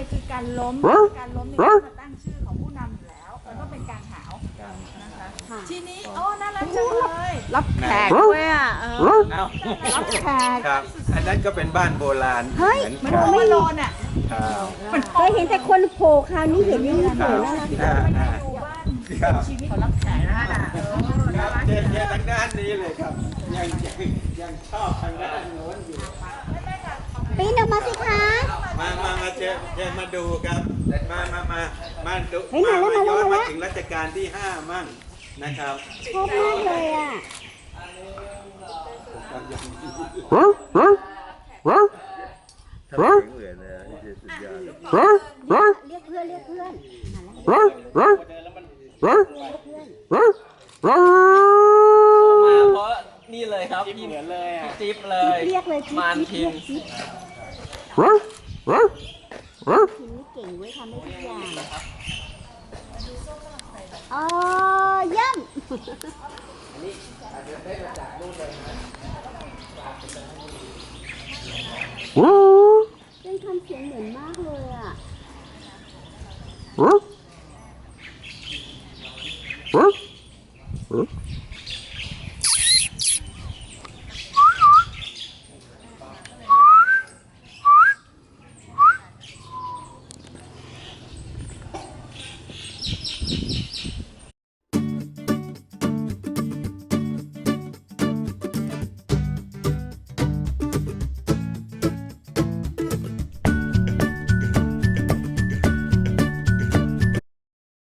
เนี่ยคือการล้มการล้มเนี่ยก็มาตั้งชื่อของผู้นำอยู่แล้วมันก็เป็นการหาวนะคะค่ะทีนี้โอ้น่ารักจังเลยรับแขกด้วยอะเออเอารับแขกครับ อันนั้นก็เป็นบ้านโบราณเฮ้ยเหมือนมันกันโอเวอร์โลนอะครับเคยเห็นแต่คนโผล่คราวนี้เห็นนี่คโผล่รับน่ารักอ่าอ่าอยู่บ้านครับชีวิตรับแขกนะคะครับเจนเจนทางด้านนี้เลยครับ ยังยังยังชอบทางด้านโน้นอยู่ปีนออกมาสิคะ มามามาเจอเจนมาดูครับ มามามามาดูเฮ้ยมาแล้วย้อนมาแล้วมาถึงรัชกาลที่ห้ามั่งนะครับชอบมากเลยอะทำไมถึงเหมือนเลยอะนี่สุดยอดเรียกเพื่อนเรียกเพื่อนมาแล้วมาเพราะนี่เลยครับพี่เหมือนเลยอะจิ๊บเลยเรียกเลยจิ๊บมานจิ๊บพิเรีนย ทีมนี่เก่งเว้ยทำได้ทุกอย่างโอ้เยี่ยมเล่งทำเสียงเหมือนมากเลยอะ